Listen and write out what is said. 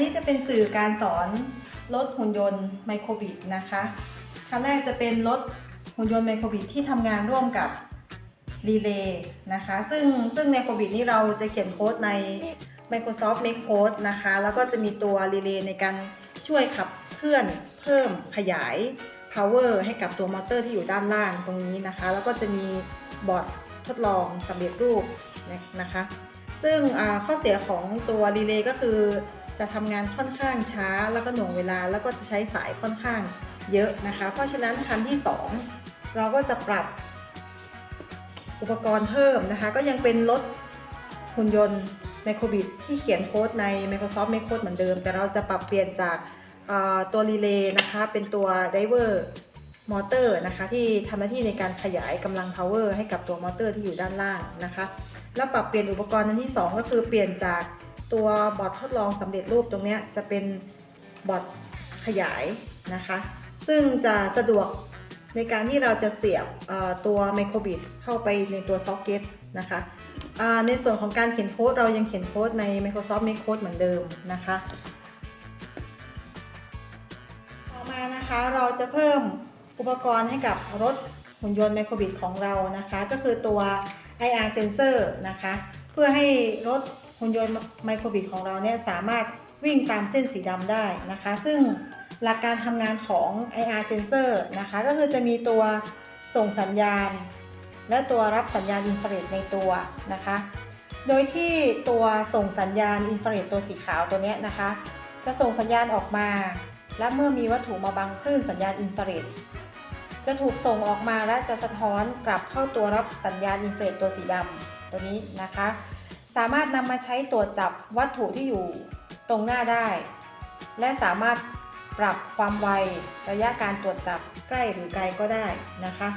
นี้จะเป็นสื่อการสอนรถหุ่นยนต์ไมโครบิดนะคะคันแรกจะเป็นรถหุ่นยนต์ไมโครบิดที่ทำงานร่วมกับรีเลย์นะคะ ซึ่งซึ่งในโครบิดนี้เราจะเขียนโค้ดใน Microsoft Make Code นะคะ แล้วก็จะมีตัวรีเลย์ในการช่วยขับเคลื่อนเพิ่มขยาย power ให้กับตัวมอเตอร์ที่อยู่ด้านล่างตรงนี้นะคะ แล้วก็จะมีบอร์ดทดลองสำเร็จรูปนะคะ ซึ่งข้อเสียของตัวรีเลย์ก็คือ จะทำงานค่อนข้างช้า แล้วก็หน่วงเวลาแล้วก็จะใช้สายค่อนข้างเยอะนะคะ เพราะฉะนั้นคันที่ 2 เราก็จะปรับอุปกรณ์เพิ่มนะคะ ก็ยังเป็นรถหุ่นยนต์ไมโครบิดที่เขียนโค้ดใน Microsoft Make Code เหมือนเดิม แต่เราจะปรับเปลี่ยนจากตัวรีเลย์นะคะ เป็นตัว Driver มอเตอร์นะคะ ที่ทำหน้าที่ในการขยายกำลัง power ให้กับตัวมอเตอร์ที่อยู่ด้านล่างนะคะ แล้วปรับเปลี่ยนอุปกรณ์อันที่ 2 ก็คือเปลี่ยนจาก ตัวบอร์ดทดลองสำเร็จรูปตรงนี้จะเป็นบอร์ดขยายนะคะ ซึ่งจะสะดวกในการที่เราจะเสียบตัวไมโครบิดเข้าไปในตัวซ็อกเก็ตนะคะในส่วนของการเขียนโค้ดเรายังเขียนโค้ดใน Microsoft Make Code เหมือนเดิมนะคะต่อมานะคะเราจะเพิ่มอุปกรณ์ให้กับรถหุ่นยนต์ไมโครบิดของเรานะคะ ก็คือตัว IR sensor นะคะ เพื่อให้รถ หุ่นยนต์ไมโครบิดของเราเนี่ยสามารถวิ่งตามเส้นสีดำได้นะคะ ซึ่งหลักการทำงานของ IR sensor นะคะ ก็คือจะมีตัวส่งสัญญาณ และตัวรับสัญญาณอินฟราเรดในตัวนะคะ โดยที่ตัวส่งสัญญาณอินฟราเรดตัวสีขาวตัวนี้นะคะ จะส่งสัญญาณออกมา และเมื่อมีวัตถุมาบังคลื่นสัญญาณอินฟราเรดจะถูกส่งออกมาและจะสะท้อนกลับเข้าตัวรับสัญญาณอินฟราเรดตัวสีดำตัวนี้นะคะ สามารถนำมาใช้ตรวจจับวัตถุที่อยู่ตรงหน้าได้ และสามารถปรับความไวระยะการตรวจจับใกล้หรือไกลก็ได้นะคะ